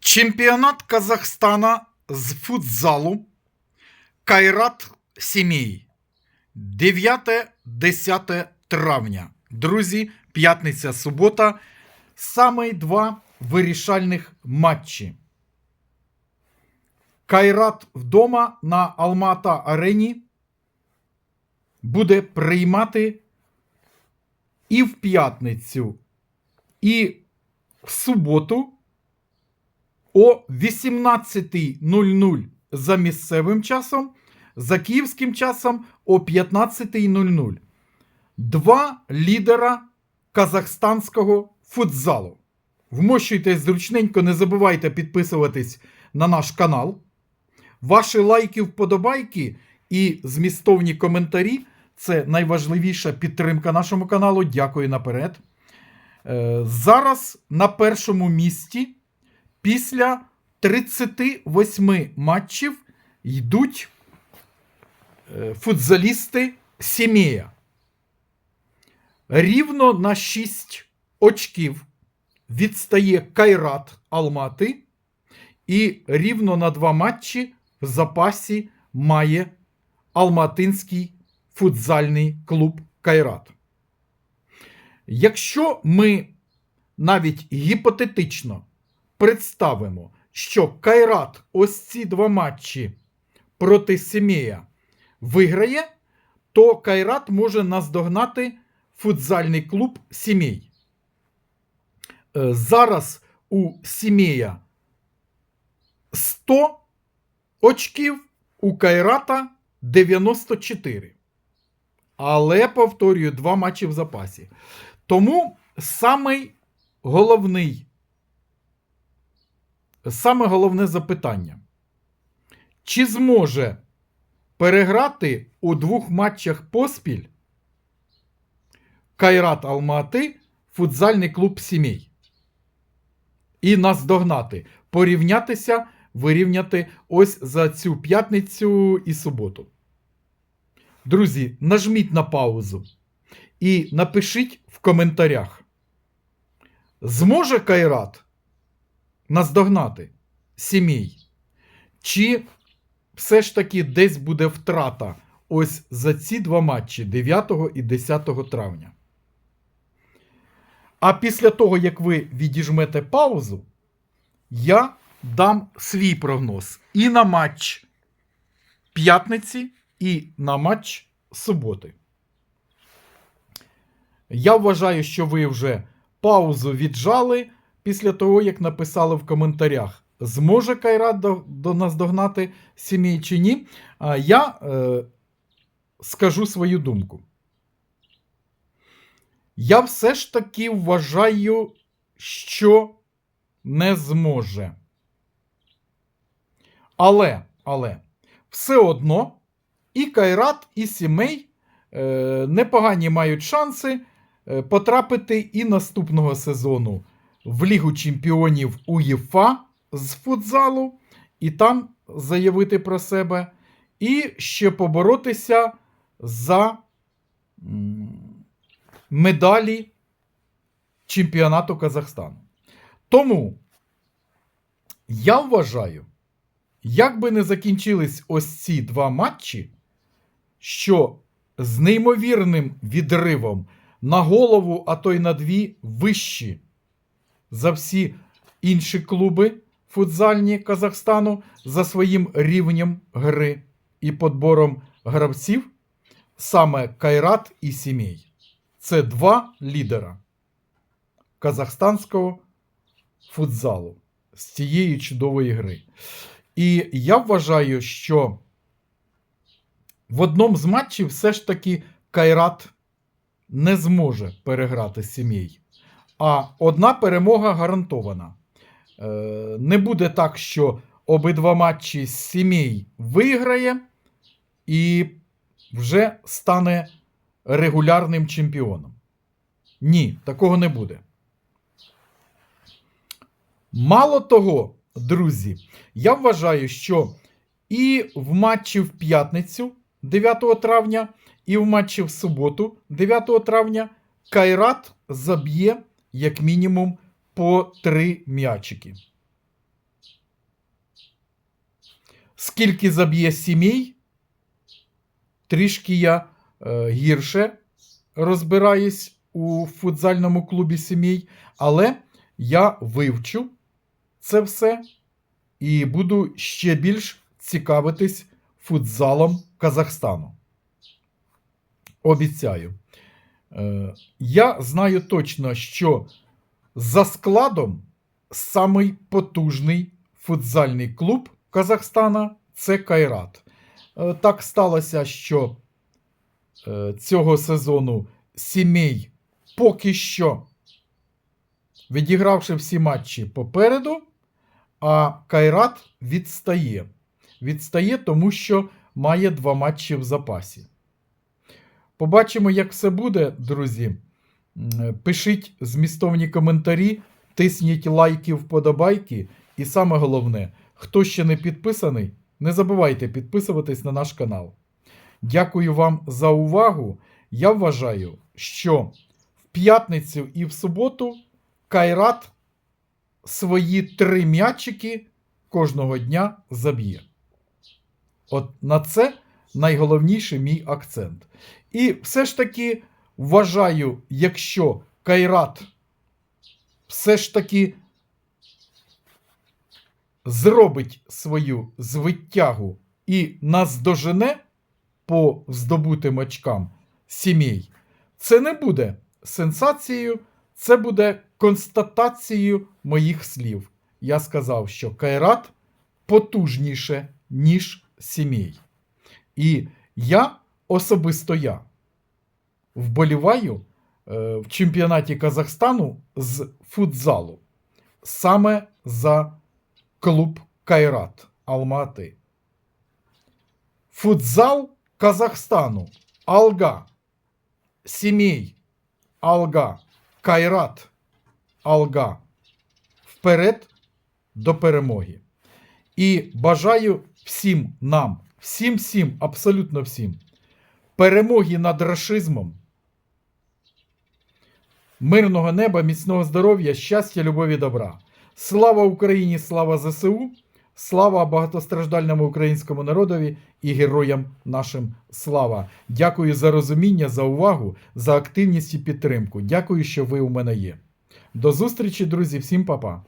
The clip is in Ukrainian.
Чемпіонат Казахстана з футзалу Кайрат Сімей. 9-10 травня. Друзі, п'ятниця, субота. Саме два вирішальних матчі. Кайрат вдома на Алмата Арені буде приймати і в п'ятницю, і в суботу о 18.00 за місцевим часом, за київським часом о 15.00. Два лідера казахстанського футзалу. Вмощуйтесь зручненько, не забувайте підписуватись на наш канал. Ваші лайки, вподобайки і змістовні коментарі це найважливіша підтримка нашому каналу. Дякую наперед. Е, Зараз на першому місці після 38 матчів йдуть е, футзалісти Сімея. Рівно на 6 очків відстає Кайрат Алмати. І рівно на два матчі в запасі має Алматинський футзальний клуб Кайрат. Якщо ми навіть гіпотетично представимо, що Кайрат ось ці два матчі проти Семея виграє, то Кайрат може наздогнати футзальний клуб Сімей. Е, Зараз у Сімея 100 очків, у Кайрата 94. Але, повторюю, два матчі в запасі. Тому самий головний, саме головне запитання. Чи зможе переграти у двох матчах поспіль Кайрат Алмати футзальний клуб Сімей? І наздогнати, порівнятися, вирівняти ось за цю п'ятницю і суботу. Друзі, нажміть на паузу і напишіть в коментарях. Зможе Кайрат наздогнати сімей? Чи все ж таки десь буде втрата ось за ці два матчі 9 і 10 травня? А після того, як ви відіжмете паузу, я дам свій прогноз і на матч п'ятниці, і на матч суботи. Я вважаю, що ви вже паузу віджали після того, як написали в коментарях, зможе Кайрат до, до нас догнати сім'ї чи ні. Я е, скажу свою думку. Я все ж таки вважаю, що не зможе. Але, але, все одно і Кайрат, і Сімей е, непогані мають шанси е, потрапити і наступного сезону в Лігу чемпіонів УЄФА з футзалу, і там заявити про себе, і ще поборотися за медалі чемпіонату Казахстану. Тому я вважаю, як би не закінчились ось ці два матчі, що з неймовірним відривом на голову, а то й на дві вищі за всі інші клуби футзальні Казахстану за своїм рівнем гри і подбором гравців, саме Кайрат і Сімей. Це два лідера казахстанського футзалу з цієї чудової гри. І я вважаю, що в одному з матчів все ж таки Кайрат не зможе переграти сімей. А одна перемога гарантована. Е, Не буде так, що обидва матчі сімей виграє і вже стане регулярним чемпіоном. Ні, такого не буде. Мало того, друзі, я вважаю, що і в матчі в п'ятницю 9 травня, і в матчі в суботу, 9 травня, Кайрат заб'є як мінімум по три м'ячики. Скільки заб'є сімей, трішки я е, гірше розбираюсь у футзальному клубі сімей, але я вивчу це все і буду ще більш цікавитись футзалом Казахстану. Обіцяю. Е, Я знаю точно, що за складом самий потужний футзальний клуб Казахстана це Кайрат. Е, Так сталося, що е, цього сезону сімей поки що, відігравши всі матчі попереду, а Кайрат відстає. Відстає, тому що має два матчі в запасі. Побачимо, як все буде, друзі. Пишіть змістовні коментарі, тисніть лайки, вподобайки. І саме головне, хто ще не підписаний, не забувайте підписуватись на наш канал. Дякую вам за увагу. Я вважаю, що в п'ятницю і в суботу Кайрат свої три м'ячики кожного дня заб'є. От на це найголовніший мій акцент. І все ж таки вважаю, якщо Кайрат все ж таки зробить свою звиттягу і наздожене по здобутим очкам сімей, це не буде сенсацією, це буде констатацією моїх слів. Я сказав, що Кайрат потужніше, ніж сімей. І я особисто я вболіваю е, в чемпіонаті Казахстану з футзалу саме за клуб Кайрат Алмати. Футзал Казахстану Алга. Сімей Алга. Кайрат Алга. Вперед до перемоги. І бажаю всім нам, всім всім, абсолютно всім, перемоги над рашизмом, мирного неба, міцного здоров'я, щастя, любові, добра. Слава Україні, слава ЗСУ, слава багатостраждальному українському народові і героям нашим слава. Дякую за розуміння, за увагу, за активність і підтримку. Дякую, що ви у мене є. До зустрічі, друзі, всім па-па.